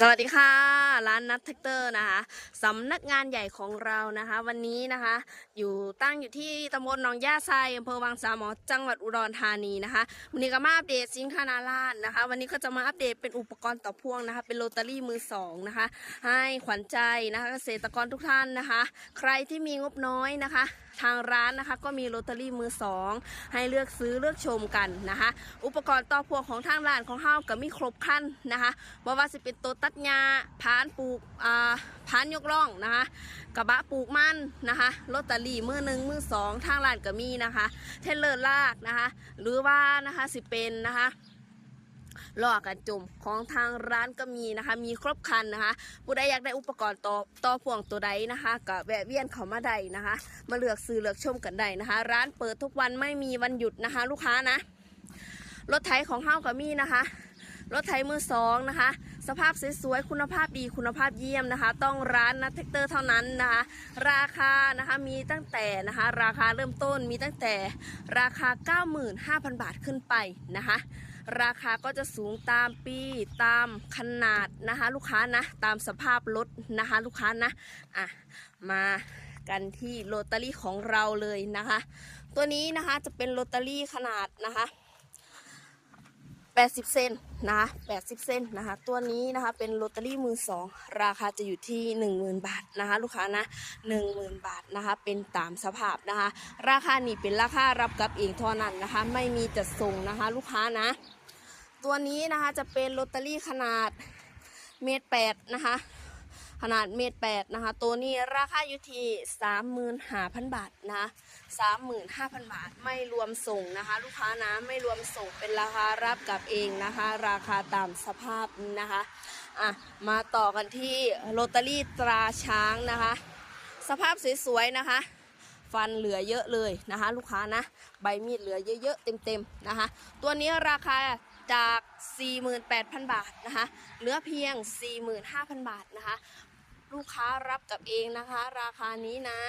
สวัสดีค่ะ ร้านนัทแท็กเตอร์นะคะสำนักงานใหญ่ของเรานะคะ วันนี้นะคะ อยู่ตั้งอยู่ที่ตำบลหนองย่าไซอำเภอวังสามหมอจังหวัดอุดรธานีนะคะ วันนี้ก็มาอัปเดตสินค้านาร้านนะคะ วันนี้ก็จะมาอัปเดตเป็นอุปกรณ์ต่อพ่วงนะคะ เป็นโรตารี่มือสองนะคะ ให้ขวัญใจนะคะเกษตรกรทุกท่านนะคะ ใครที่มีงบน้อยนะคะ ทางร้านนะคะก็มีโรตารี่มือสองให้เลือกซื้อเลือกชมกันนะคะ อุปกรณ์ต่อพ่วงของทางร้านของเฮาก็มีครบครันนะคะบ่ว่าสิเป็นตัวตัดหญ้าพานปลูกอ่าพานยกร่องนะคะ กระบะปลูกมันนะคะโรตารี่มือหนึ่งมือสองทางร้านก็มีนะคะ เทเลอร์ลากนะคะ หรือว่านะคะสิเป็นนะคะลอกกันจุ่มของทางร้านก็มีนะคะ มีครบคันนะคะ ผู้ใดอยากได้อุปกรณ์ต่อต่อพ่วงตัวใดนะคะก็แวะเวียนเขามาได้นะคะ มาเลือกซื้อเลือกชมกันได้นะคะ ร้านเปิดทุกวันไม่มีวันหยุดนะคะ ลูกค้านะรถไถของเฮาก็มีนะคะ รถไถมือสองนะคะ สภาพสวยๆคุณภาพดีคุณภาพเยี่ยมนะคะ ต้องร้านนัทแท็กเตอร์เท่านั้นนะคะ ราคานะคะมีตั้งแต่นะคะ ราคาเริ่มต้นมีตั้งแต่ราคา 95,000 บาทขึ้นไปนะคะราคาก็จะสูงตามปีตามขนาดนะคะ ลูกค้านะ ตามสภาพรถนะคะ ลูกค้านะอะมากันที่โรตารี่ของเราเลยนะคะ ตัวนี้นะคะจะเป็นโรตารี่ขนาดนะคะ 80 เซนนะ80 เซนนะคะ ตัวนี้นะคะเป็นโรตารี่มือสองราคาจะอยู่ที่ 10,000 บาทนะคะ ลูกค้านะ 10,000 บาทนะคะ เป็นตามสภาพนะคะ ราคานี่เป็นราคารับกับเองเท่านั้นนะคะ ไม่มีจัดส่งนะคะ ลูกค้านะ ตัวนี้นะคะจะเป็นโรตารี่ขนาดเมตรแปดนะคะ ขนาดเมตรแปดนะคะ ตัวนี้ราคาอยู่ที่สามหมื่นห้าพันบาทนะสามหมื่นห้าพันบาทไม่รวมส่งนะคะ ลูกค้านะไม่รวมส่งเป็นราคารับกับเองนะคะ ราคาตามสภาพนะคะอะมาต่อกันที่โรตารี่ตราช้างนะคะ สภาพสวยๆนะคะฟันเหลือเยอะเลยนะคะ ลูกค้านะ ใบมีดเหลือเยอะๆเต็มๆนะคะ ตัวนี้ราคาจาก 48,000 บาทนะคะเหลือเพียง 45,000 บาทนะคะ ลูกค้ารับกับเองนะคะ ราคานี้นะ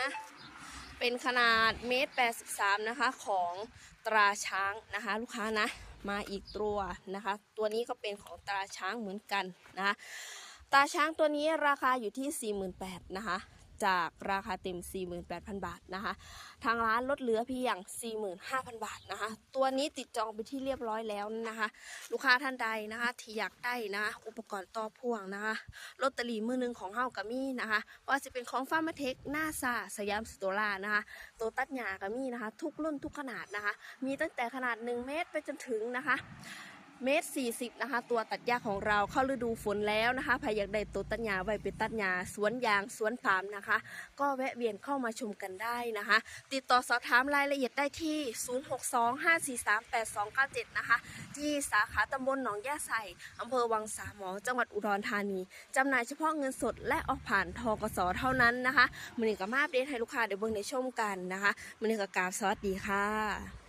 เป็นขนาดเมตร83นะคะของตราช้างนะคะ ลูกค้านะ มาอีกตัวนะคะ ตัวนี้ก็เป็นของตราช้างเหมือนกันนะคะตาช้างตัวนี้ราคาอยู่ที่ 48,000นะคะ จากราคาเต็ม 48,000 บาทนะคะ ทางร้านลดเหลือเพียง 45,000 บาทนะคะ ตัวนี้ติดจองไปที่เรียบร้อยแล้วนะคะ ลูกค้าท่านใดนะคะที่อยากได้นะคะอุปกรณ์ต่อพ่วงนะคะลอตเตอรี่มือหนึ่งของเฮากับมี่นะคะ ว่าจะเป็นของฟาร์มาเทคหน้าซาสยามสโตล่านะคะ ตัวตัดหญ้ากับมี่นะคะ ทุกรุ่นทุกขนาดนะคะ มีตั้งแต่ขนาด 1 เมตรไปจนถึงนะคะ เมตรสี่สิบนะคะ ตัวตัดหญ้าของเราเข้าฤดูฝนแล้วนะคะใครอยากได้ตัวตัดหญ้าไว้เป็นตัดหญ้าสวนยางสวนปาล์มนะคะ ก็แวะเวียนเข้ามาชมกันได้นะคะ ติดต่อสอบถามรายละเอียดได้ที่ 0625438297 นะคะ ที่สาขาตำบลหนองย่าไซอำเภอวังสามหมอ จังหวัดอุดรธานีจำหน่ายเฉพาะเงินสดและออกผ่านทกสเท่านั้นนะคะมือนี้ก็มาอัปเดตให้ลูกค้าได้เบิ่งในชมกันนะคะมือนี้ก็กาบสวัสดีค่ะ